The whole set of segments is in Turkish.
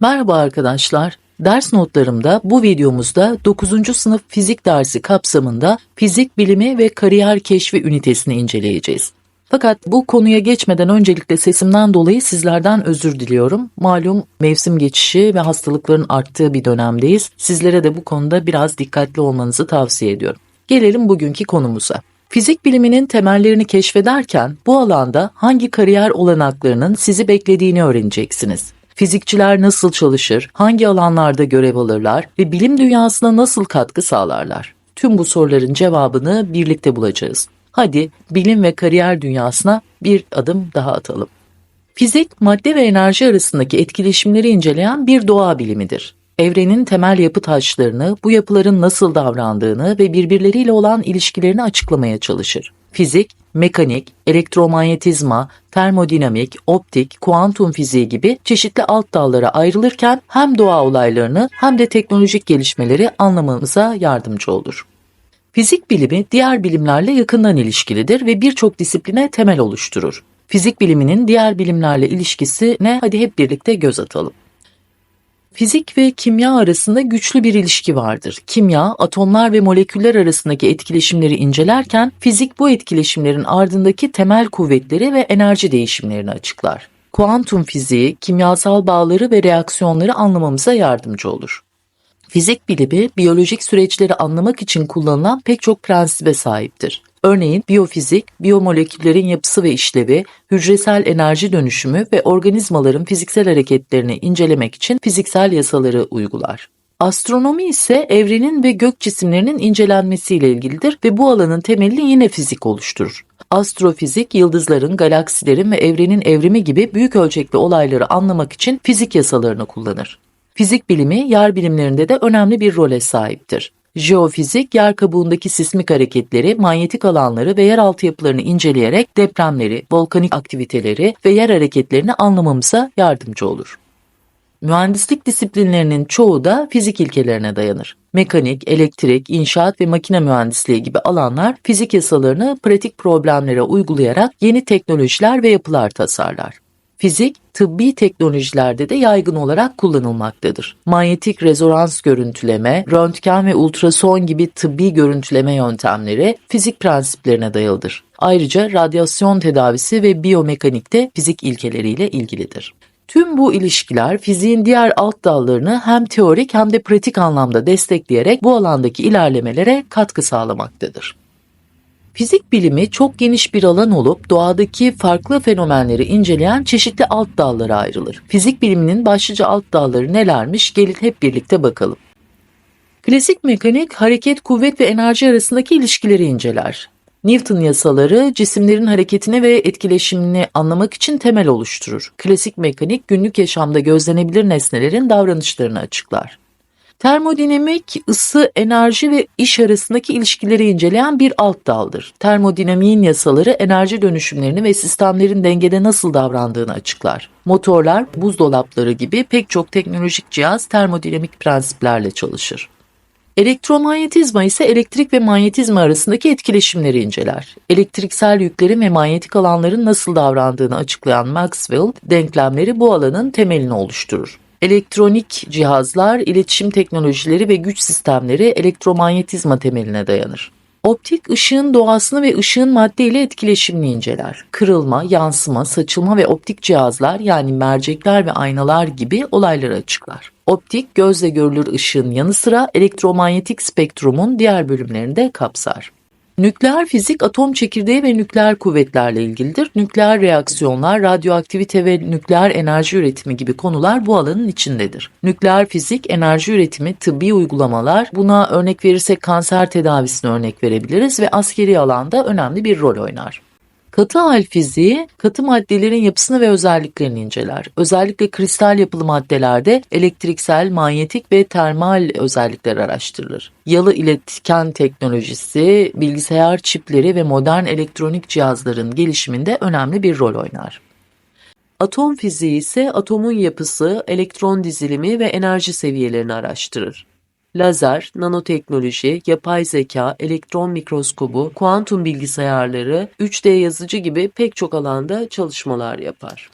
Merhaba arkadaşlar. Ders notlarımda bu videomuzda 9. sınıf fizik dersi kapsamında fizik bilimi ve kariyer keşfi ünitesini inceleyeceğiz. Fakat bu konuya geçmeden öncelikle sesimden dolayı sizlerden özür diliyorum. Malum mevsim geçişi ve hastalıkların arttığı bir dönemdeyiz. Sizlere de bu konuda biraz dikkatli olmanızı tavsiye ediyorum. Gelelim bugünkü konumuza. Fizik biliminin temellerini keşfederken bu alanda hangi kariyer olanaklarının sizi beklediğini öğreneceksiniz. Fizikçiler nasıl çalışır, hangi alanlarda görev alırlar ve bilim dünyasına nasıl katkı sağlarlar? Tüm bu soruların cevabını birlikte bulacağız. Hadi bilim ve kariyer dünyasına bir adım daha atalım. Fizik, madde ve enerji arasındaki etkileşimleri inceleyen bir doğa bilimidir. Evrenin temel yapı taşlarını, bu yapıların nasıl davrandığını ve birbirleriyle olan ilişkilerini açıklamaya çalışır. Fizik, mekanik, elektromanyetizma, termodinamik, optik, kuantum fiziği gibi çeşitli alt dallara ayrılırken hem doğa olaylarını hem de teknolojik gelişmeleri anlamamıza yardımcı olur. Fizik bilimi diğer bilimlerle yakından ilişkilidir ve birçok disipline temel oluşturur. Fizik biliminin diğer bilimlerle ilişkisine hadi hep birlikte göz atalım. Fizik ve kimya arasında güçlü bir ilişki vardır. Kimya, atomlar ve moleküller arasındaki etkileşimleri incelerken fizik bu etkileşimlerin ardındaki temel kuvvetleri ve enerji değişimlerini açıklar. Kuantum fiziği, kimyasal bağları ve reaksiyonları anlamamıza yardımcı olur. Fizik bilimi, biyolojik süreçleri anlamak için kullanılan pek çok prensibe sahiptir. Örneğin biyofizik, biyomoleküllerin yapısı ve işlevi, hücresel enerji dönüşümü ve organizmaların fiziksel hareketlerini incelemek için fiziksel yasaları uygular. Astronomi ise evrenin ve gök cisimlerinin incelenmesiyle ilgilidir ve bu alanın temelini yine fizik oluşturur. Astrofizik, yıldızların, galaksilerin ve evrenin evrimi gibi büyük ölçekli olayları anlamak için fizik yasalarını kullanır. Fizik bilimi yer bilimlerinde de önemli bir role sahiptir. Jeofizik, yer kabuğundaki sismik hareketleri, manyetik alanları ve yeraltı yapılarını inceleyerek depremleri, volkanik aktiviteleri ve yer hareketlerini anlamamıza yardımcı olur. Mühendislik disiplinlerinin çoğu da fizik ilkelerine dayanır. Mekanik, elektrik, inşaat ve makine mühendisliği gibi alanlar fizik yasalarını pratik problemlere uygulayarak yeni teknolojiler ve yapılar tasarlar. Fizik, tıbbi teknolojilerde de yaygın olarak kullanılmaktadır. Manyetik rezonans görüntüleme, röntgen ve ultrason gibi tıbbi görüntüleme yöntemleri fizik prensiplerine dayalıdır. Ayrıca radyasyon tedavisi ve biyomekanikte fizik ilkeleriyle ilgilidir. Tüm bu ilişkiler fiziğin diğer alt dallarını hem teorik hem de pratik anlamda destekleyerek bu alandaki ilerlemelere katkı sağlamaktadır. Fizik bilimi çok geniş bir alan olup doğadaki farklı fenomenleri inceleyen çeşitli alt dallara ayrılır. Fizik biliminin başlıca alt dalları nelermiş gelin hep birlikte bakalım. Klasik mekanik hareket, kuvvet ve enerji arasındaki ilişkileri inceler. Newton yasaları cisimlerin hareketini ve etkileşimini anlamak için temel oluşturur. Klasik mekanik günlük yaşamda gözlenebilir nesnelerin davranışlarını açıklar. Termodinamik ısı, enerji ve iş arasındaki ilişkileri inceleyen bir alt daldır. Termodinamiğin yasaları enerji dönüşümlerini ve sistemlerin dengede nasıl davrandığını açıklar. Motorlar, buzdolapları gibi pek çok teknolojik cihaz termodinamik prensiplerle çalışır. Elektromanyetizma ise elektrik ve manyetizma arasındaki etkileşimleri inceler. Elektriksel yüklerin ve manyetik alanların nasıl davrandığını açıklayan Maxwell denklemleri bu alanın temelini oluşturur. Elektronik cihazlar, iletişim teknolojileri ve güç sistemleri elektromanyetizma temeline dayanır. Optik ışığın doğasını ve ışığın madde ile etkileşimini inceler. Kırılma, yansıma, saçılma ve optik cihazlar yani mercekler ve aynalar gibi olayları açıklar. Optik gözle görülür ışığın yanı sıra elektromanyetik spektrumun diğer bölümlerini de kapsar. Nükleer fizik atom çekirdeği ve nükleer kuvvetlerle ilgilidir. Nükleer reaksiyonlar, radyoaktivite ve nükleer enerji üretimi gibi konular bu alanın içindedir. Nükleer fizik, enerji üretimi, tıbbi uygulamalar, buna örnek verirsek kanser tedavisine örnek verebiliriz ve askeri alanda önemli bir rol oynar. Katı hal fiziği katı maddelerin yapısını ve özelliklerini inceler. Özellikle kristal yapılı maddelerde elektriksel, manyetik ve termal özellikler araştırılır. Yalı iletken teknolojisi, bilgisayar çipleri ve modern elektronik cihazların gelişiminde önemli bir rol oynar. Atom fiziği ise atomun yapısı, elektron dizilimi ve enerji seviyelerini araştırır lazer, nanoteknoloji, yapay zeka, elektron mikroskobu, kuantum bilgisayarları, 3D yazıcı gibi pek çok alanda çalışmalar yapar.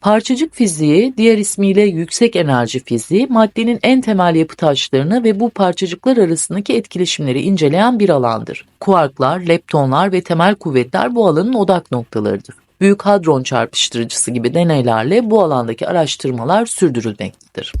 Parçacık fiziği, diğer ismiyle yüksek enerji fiziği, maddenin en temel yapı taşlarını ve bu parçacıklar arasındaki etkileşimleri inceleyen bir alandır. Kuarklar, leptonlar ve temel kuvvetler bu alanın odak noktalarıdır. Büyük hadron çarpıştırıcısı gibi deneylerle bu alandaki araştırmalar sürdürülmektedir.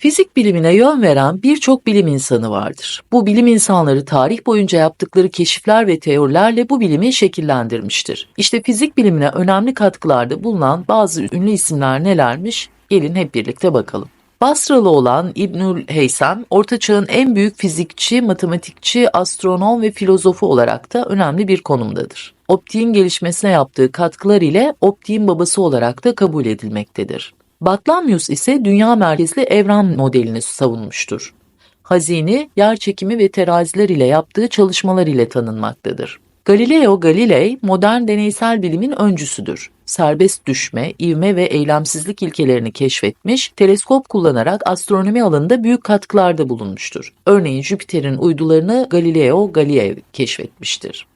Fizik bilimine yön veren birçok bilim insanı vardır. Bu bilim insanları tarih boyunca yaptıkları keşifler ve teorilerle bu bilimi şekillendirmiştir. İşte fizik bilimine önemli katkılarda bulunan bazı ünlü isimler nelermiş? Gelin hep birlikte bakalım. Basralı olan İbnül Heysem, Orta Çağ'ın en büyük fizikçi, matematikçi, astronom ve filozofu olarak da önemli bir konumdadır. Optiğin gelişmesine yaptığı katkılar ile optiğin babası olarak da kabul edilmektedir. Batlamyus ise dünya merkezli evren modelini savunmuştur. Hazini, yer çekimi ve teraziler ile yaptığı çalışmalar ile tanınmaktadır. Galileo Galilei modern deneysel bilimin öncüsüdür. Serbest düşme, ivme ve eylemsizlik ilkelerini keşfetmiş, teleskop kullanarak astronomi alanında büyük katkılarda bulunmuştur. Örneğin Jüpiter'in uydularını Galileo Galilei keşfetmiştir.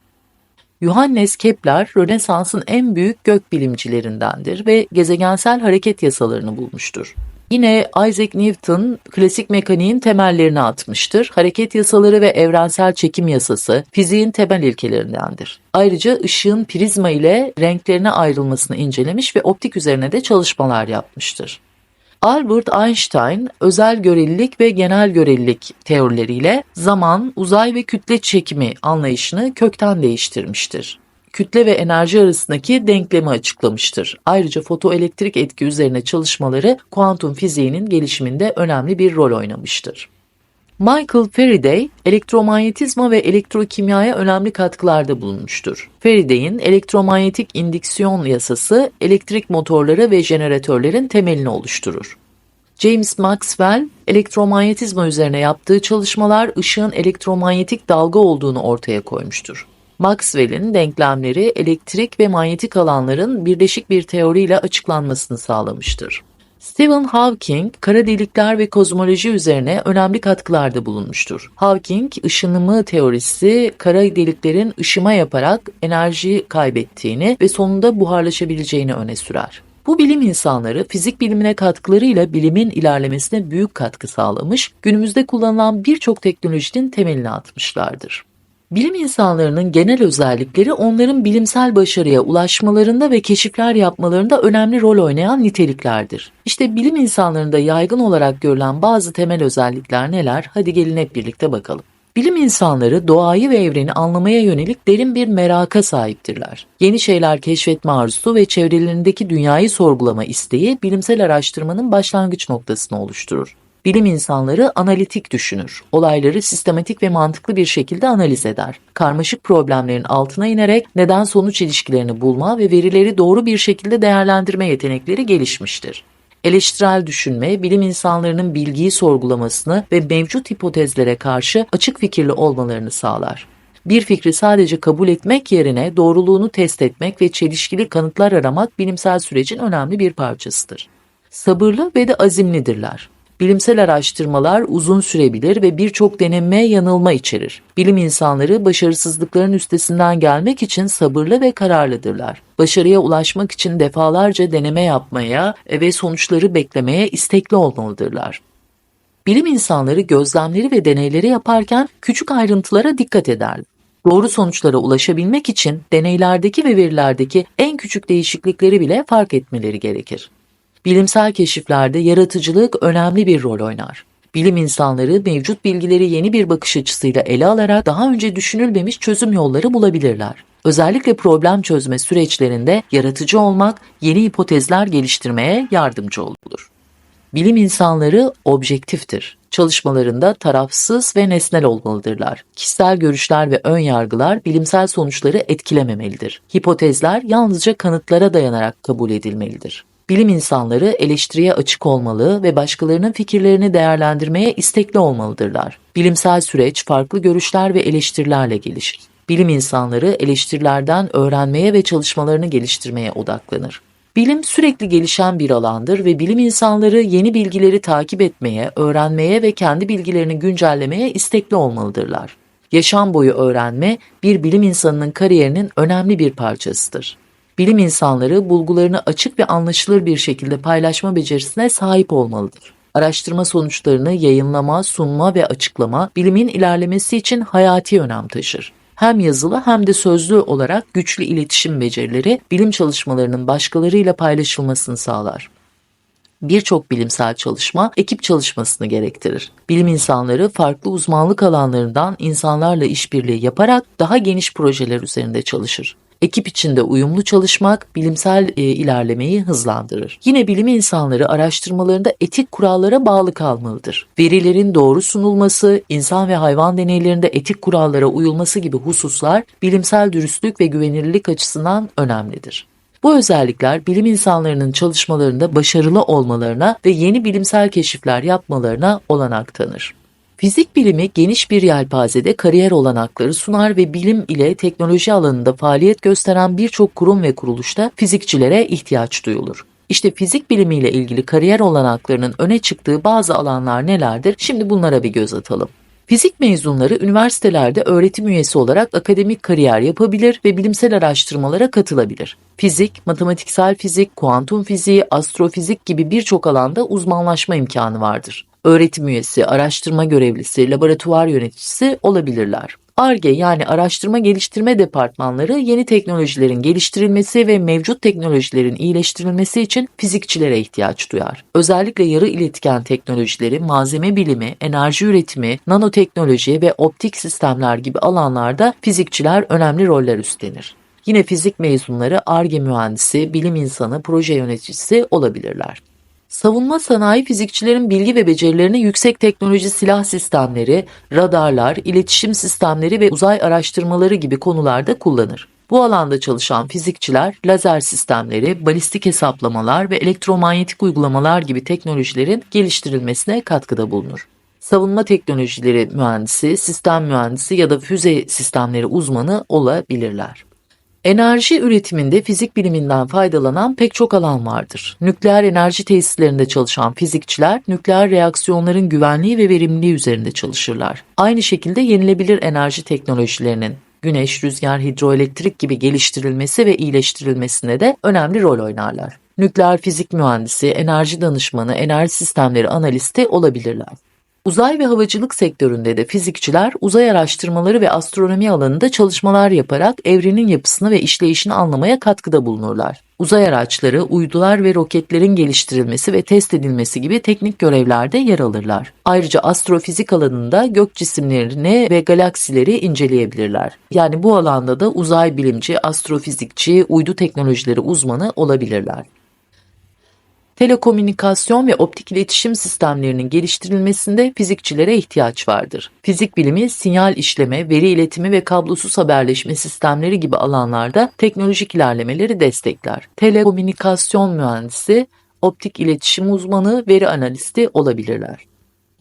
Johannes Kepler, Rönesans'ın en büyük gökbilimcilerindendir ve gezegensel hareket yasalarını bulmuştur. Yine Isaac Newton klasik mekaniğin temellerini atmıştır. Hareket yasaları ve evrensel çekim yasası fiziğin temel ilkelerindendir. Ayrıca ışığın prizma ile renklerine ayrılmasını incelemiş ve optik üzerine de çalışmalar yapmıştır. Albert Einstein özel görelilik ve genel görelilik teorileriyle zaman, uzay ve kütle çekimi anlayışını kökten değiştirmiştir. Kütle ve enerji arasındaki denklemi açıklamıştır. Ayrıca fotoelektrik etki üzerine çalışmaları kuantum fiziğinin gelişiminde önemli bir rol oynamıştır. Michael Faraday, elektromanyetizma ve elektrokimyaya önemli katkılarda bulunmuştur. Faraday'in elektromanyetik indüksiyon yasası elektrik motorları ve jeneratörlerin temelini oluşturur. James Maxwell, elektromanyetizma üzerine yaptığı çalışmalar ışığın elektromanyetik dalga olduğunu ortaya koymuştur. Maxwell'in denklemleri elektrik ve manyetik alanların birleşik bir teoriyle açıklanmasını sağlamıştır. Stephen Hawking, kara delikler ve kozmoloji üzerine önemli katkılarda bulunmuştur. Hawking, ışınımı teorisi kara deliklerin ışıma yaparak enerji kaybettiğini ve sonunda buharlaşabileceğini öne sürer. Bu bilim insanları fizik bilimine katkılarıyla bilimin ilerlemesine büyük katkı sağlamış, günümüzde kullanılan birçok teknolojinin temelini atmışlardır. Bilim insanlarının genel özellikleri onların bilimsel başarıya ulaşmalarında ve keşifler yapmalarında önemli rol oynayan niteliklerdir. İşte bilim insanlarında yaygın olarak görülen bazı temel özellikler neler? Hadi gelin hep birlikte bakalım. Bilim insanları doğayı ve evreni anlamaya yönelik derin bir meraka sahiptirler. Yeni şeyler keşfetme arzusu ve çevrelerindeki dünyayı sorgulama isteği bilimsel araştırmanın başlangıç noktasını oluşturur. Bilim insanları analitik düşünür. Olayları sistematik ve mantıklı bir şekilde analiz eder. Karmaşık problemlerin altına inerek neden sonuç ilişkilerini bulma ve verileri doğru bir şekilde değerlendirme yetenekleri gelişmiştir. Eleştirel düşünme, bilim insanlarının bilgiyi sorgulamasını ve mevcut hipotezlere karşı açık fikirli olmalarını sağlar. Bir fikri sadece kabul etmek yerine doğruluğunu test etmek ve çelişkili kanıtlar aramak bilimsel sürecin önemli bir parçasıdır. Sabırlı ve de azimlidirler. Bilimsel araştırmalar uzun sürebilir ve birçok deneme yanılma içerir. Bilim insanları başarısızlıkların üstesinden gelmek için sabırlı ve kararlıdırlar. Başarıya ulaşmak için defalarca deneme yapmaya ve sonuçları beklemeye istekli olmalıdırlar. Bilim insanları gözlemleri ve deneyleri yaparken küçük ayrıntılara dikkat eder. Doğru sonuçlara ulaşabilmek için deneylerdeki ve verilerdeki en küçük değişiklikleri bile fark etmeleri gerekir. Bilimsel keşiflerde yaratıcılık önemli bir rol oynar. Bilim insanları mevcut bilgileri yeni bir bakış açısıyla ele alarak daha önce düşünülmemiş çözüm yolları bulabilirler. Özellikle problem çözme süreçlerinde yaratıcı olmak, yeni hipotezler geliştirmeye yardımcı olur. Bilim insanları objektiftir. Çalışmalarında tarafsız ve nesnel olmalıdırlar. Kişisel görüşler ve ön yargılar bilimsel sonuçları etkilememelidir. Hipotezler yalnızca kanıtlara dayanarak kabul edilmelidir. Bilim insanları eleştiriye açık olmalı ve başkalarının fikirlerini değerlendirmeye istekli olmalıdırlar. Bilimsel süreç farklı görüşler ve eleştirilerle gelişir. Bilim insanları eleştirilerden öğrenmeye ve çalışmalarını geliştirmeye odaklanır. Bilim sürekli gelişen bir alandır ve bilim insanları yeni bilgileri takip etmeye, öğrenmeye ve kendi bilgilerini güncellemeye istekli olmalıdırlar. Yaşam boyu öğrenme bir bilim insanının kariyerinin önemli bir parçasıdır. Bilim insanları bulgularını açık ve anlaşılır bir şekilde paylaşma becerisine sahip olmalıdır. Araştırma sonuçlarını yayınlama, sunma ve açıklama bilimin ilerlemesi için hayati önem taşır. Hem yazılı hem de sözlü olarak güçlü iletişim becerileri bilim çalışmalarının başkalarıyla paylaşılmasını sağlar. Birçok bilimsel çalışma ekip çalışmasını gerektirir. Bilim insanları farklı uzmanlık alanlarından insanlarla işbirliği yaparak daha geniş projeler üzerinde çalışır. Ekip içinde uyumlu çalışmak bilimsel e, ilerlemeyi hızlandırır. Yine bilim insanları araştırmalarında etik kurallara bağlı kalmalıdır. Verilerin doğru sunulması, insan ve hayvan deneylerinde etik kurallara uyulması gibi hususlar bilimsel dürüstlük ve güvenilirlik açısından önemlidir. Bu özellikler bilim insanlarının çalışmalarında başarılı olmalarına ve yeni bilimsel keşifler yapmalarına olanak tanır. Fizik bilimi geniş bir yelpazede kariyer olanakları sunar ve bilim ile teknoloji alanında faaliyet gösteren birçok kurum ve kuruluşta fizikçilere ihtiyaç duyulur. İşte fizik bilimiyle ilgili kariyer olanaklarının öne çıktığı bazı alanlar nelerdir? Şimdi bunlara bir göz atalım. Fizik mezunları üniversitelerde öğretim üyesi olarak akademik kariyer yapabilir ve bilimsel araştırmalara katılabilir. Fizik, matematiksel fizik, kuantum fiziği, astrofizik gibi birçok alanda uzmanlaşma imkanı vardır. Öğretim üyesi, araştırma görevlisi, laboratuvar yöneticisi olabilirler. ARGE yani araştırma geliştirme departmanları yeni teknolojilerin geliştirilmesi ve mevcut teknolojilerin iyileştirilmesi için fizikçilere ihtiyaç duyar. Özellikle yarı iletken teknolojileri, malzeme bilimi, enerji üretimi, nanoteknoloji ve optik sistemler gibi alanlarda fizikçiler önemli roller üstlenir. Yine fizik mezunları ARGE mühendisi, bilim insanı, proje yöneticisi olabilirler. Savunma sanayi fizikçilerin bilgi ve becerilerini yüksek teknoloji silah sistemleri, radarlar, iletişim sistemleri ve uzay araştırmaları gibi konularda kullanır. Bu alanda çalışan fizikçiler lazer sistemleri, balistik hesaplamalar ve elektromanyetik uygulamalar gibi teknolojilerin geliştirilmesine katkıda bulunur. Savunma teknolojileri mühendisi, sistem mühendisi ya da füze sistemleri uzmanı olabilirler. Enerji üretiminde fizik biliminden faydalanan pek çok alan vardır. Nükleer enerji tesislerinde çalışan fizikçiler nükleer reaksiyonların güvenliği ve verimliliği üzerinde çalışırlar. Aynı şekilde yenilebilir enerji teknolojilerinin güneş, rüzgar, hidroelektrik gibi geliştirilmesi ve iyileştirilmesine de önemli rol oynarlar. Nükleer fizik mühendisi, enerji danışmanı, enerji sistemleri analisti olabilirler. Uzay ve havacılık sektöründe de fizikçiler uzay araştırmaları ve astronomi alanında çalışmalar yaparak evrenin yapısını ve işleyişini anlamaya katkıda bulunurlar. Uzay araçları, uydular ve roketlerin geliştirilmesi ve test edilmesi gibi teknik görevlerde yer alırlar. Ayrıca astrofizik alanında gök cisimlerini ve galaksileri inceleyebilirler. Yani bu alanda da uzay bilimci, astrofizikçi, uydu teknolojileri uzmanı olabilirler telekomünikasyon ve optik iletişim sistemlerinin geliştirilmesinde fizikçilere ihtiyaç vardır. Fizik bilimi sinyal işleme, veri iletimi ve kablosuz haberleşme sistemleri gibi alanlarda teknolojik ilerlemeleri destekler. Telekomünikasyon mühendisi, optik iletişim uzmanı, veri analisti olabilirler.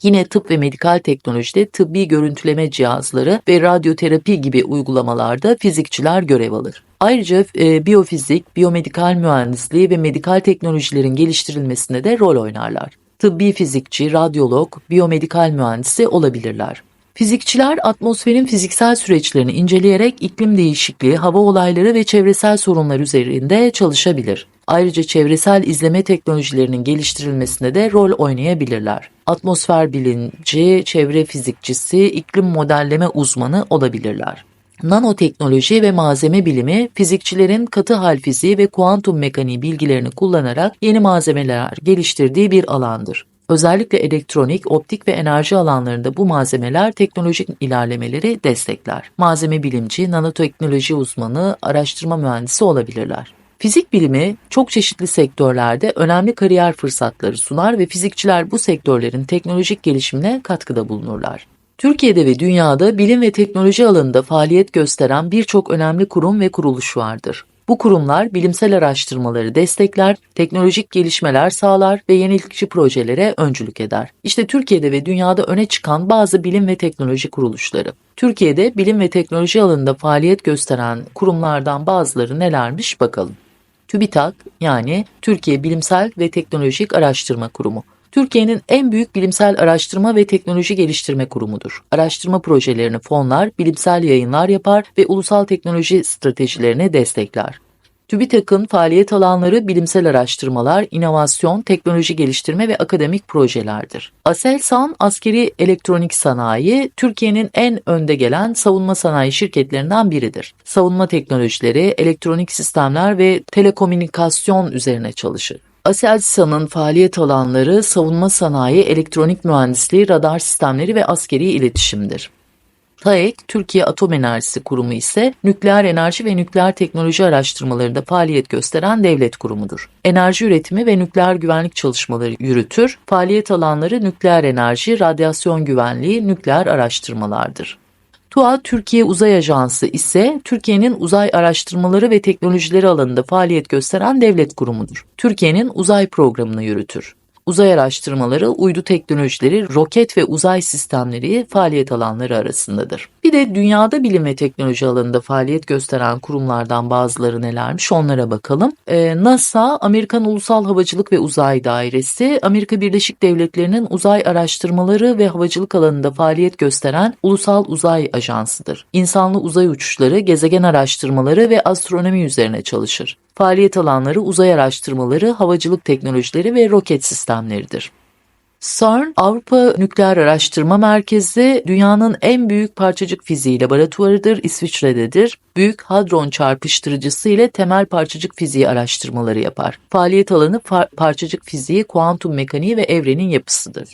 Yine tıp ve medikal teknolojide tıbbi görüntüleme cihazları ve radyoterapi gibi uygulamalarda fizikçiler görev alır. Ayrıca e, biyofizik, biyomedikal mühendisliği ve medikal teknolojilerin geliştirilmesinde de rol oynarlar. Tıbbi fizikçi, radyolog, biyomedikal mühendisi olabilirler. Fizikçiler atmosferin fiziksel süreçlerini inceleyerek iklim değişikliği, hava olayları ve çevresel sorunlar üzerinde çalışabilir. Ayrıca çevresel izleme teknolojilerinin geliştirilmesinde de rol oynayabilirler. Atmosfer bilinci, çevre fizikçisi, iklim modelleme uzmanı olabilirler. Nanoteknoloji ve malzeme bilimi, fizikçilerin katı hal fiziği ve kuantum mekaniği bilgilerini kullanarak yeni malzemeler geliştirdiği bir alandır. Özellikle elektronik, optik ve enerji alanlarında bu malzemeler teknolojik ilerlemeleri destekler. Malzeme bilimci, nanoteknoloji uzmanı, araştırma mühendisi olabilirler. Fizik bilimi çok çeşitli sektörlerde önemli kariyer fırsatları sunar ve fizikçiler bu sektörlerin teknolojik gelişimine katkıda bulunurlar. Türkiye'de ve dünyada bilim ve teknoloji alanında faaliyet gösteren birçok önemli kurum ve kuruluş vardır. Bu kurumlar bilimsel araştırmaları destekler, teknolojik gelişmeler sağlar ve yenilikçi projelere öncülük eder. İşte Türkiye'de ve dünyada öne çıkan bazı bilim ve teknoloji kuruluşları. Türkiye'de bilim ve teknoloji alanında faaliyet gösteren kurumlardan bazıları nelermiş bakalım. TÜBİTAK yani Türkiye Bilimsel ve Teknolojik Araştırma Kurumu. Türkiye'nin en büyük bilimsel araştırma ve teknoloji geliştirme kurumudur. Araştırma projelerini fonlar, bilimsel yayınlar yapar ve ulusal teknoloji stratejilerini destekler. TÜBİTAK'ın faaliyet alanları bilimsel araştırmalar, inovasyon, teknoloji geliştirme ve akademik projelerdir. Aselsan Askeri Elektronik Sanayi, Türkiye'nin en önde gelen savunma sanayi şirketlerinden biridir. Savunma teknolojileri, elektronik sistemler ve telekomünikasyon üzerine çalışır. Aselsan'ın faaliyet alanları savunma sanayi, elektronik mühendisliği, radar sistemleri ve askeri iletişimdir. TAEK, Türkiye Atom Enerjisi Kurumu ise nükleer enerji ve nükleer teknoloji araştırmalarında faaliyet gösteren devlet kurumudur. Enerji üretimi ve nükleer güvenlik çalışmaları yürütür. Faaliyet alanları nükleer enerji, radyasyon güvenliği, nükleer araştırmalardır. TUA Türkiye Uzay Ajansı ise Türkiye'nin uzay araştırmaları ve teknolojileri alanında faaliyet gösteren devlet kurumudur. Türkiye'nin uzay programını yürütür. Uzay araştırmaları, uydu teknolojileri, roket ve uzay sistemleri faaliyet alanları arasındadır. Bir de dünyada bilim ve teknoloji alanında faaliyet gösteren kurumlardan bazıları nelermiş onlara bakalım. Ee, NASA, Amerikan Ulusal Havacılık ve Uzay Dairesi, Amerika Birleşik Devletleri'nin uzay araştırmaları ve havacılık alanında faaliyet gösteren ulusal uzay ajansıdır. İnsanlı uzay uçuşları, gezegen araştırmaları ve astronomi üzerine çalışır. Faaliyet alanları uzay araştırmaları, havacılık teknolojileri ve roket sistemleridir. CERN, Avrupa Nükleer Araştırma Merkezi, dünyanın en büyük parçacık fiziği laboratuvarıdır, İsviçre'dedir. Büyük Hadron çarpıştırıcısı ile temel parçacık fiziği araştırmaları yapar. Faaliyet alanı parçacık fiziği, kuantum mekaniği ve evrenin yapısıdır.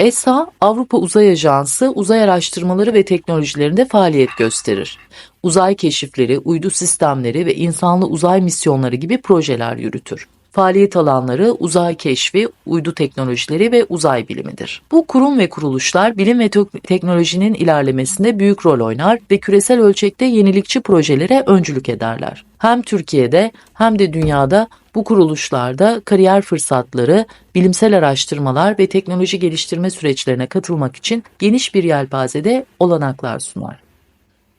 ESA, Avrupa Uzay Ajansı, uzay araştırmaları ve teknolojilerinde faaliyet gösterir. Uzay keşifleri, uydu sistemleri ve insanlı uzay misyonları gibi projeler yürütür. Faaliyet alanları uzay keşfi, uydu teknolojileri ve uzay bilimidir. Bu kurum ve kuruluşlar bilim ve teknolojinin ilerlemesinde büyük rol oynar ve küresel ölçekte yenilikçi projelere öncülük ederler. Hem Türkiye'de hem de dünyada bu kuruluşlarda kariyer fırsatları, bilimsel araştırmalar ve teknoloji geliştirme süreçlerine katılmak için geniş bir yelpazede olanaklar sunar.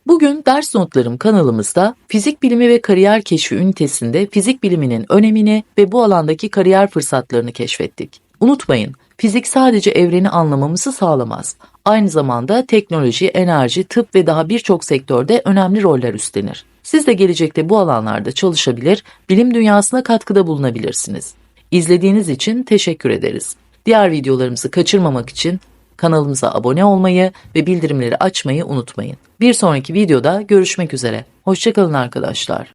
Bugün ders notlarım kanalımızda fizik bilimi ve kariyer keşfi ünitesinde fizik biliminin önemini ve bu alandaki kariyer fırsatlarını keşfettik. Unutmayın, fizik sadece evreni anlamamızı sağlamaz. Aynı zamanda teknoloji, enerji, tıp ve daha birçok sektörde önemli roller üstlenir. Siz de gelecekte bu alanlarda çalışabilir, bilim dünyasına katkıda bulunabilirsiniz. İzlediğiniz için teşekkür ederiz. Diğer videolarımızı kaçırmamak için kanalımıza abone olmayı ve bildirimleri açmayı unutmayın. Bir sonraki videoda görüşmek üzere. Hoşçakalın arkadaşlar.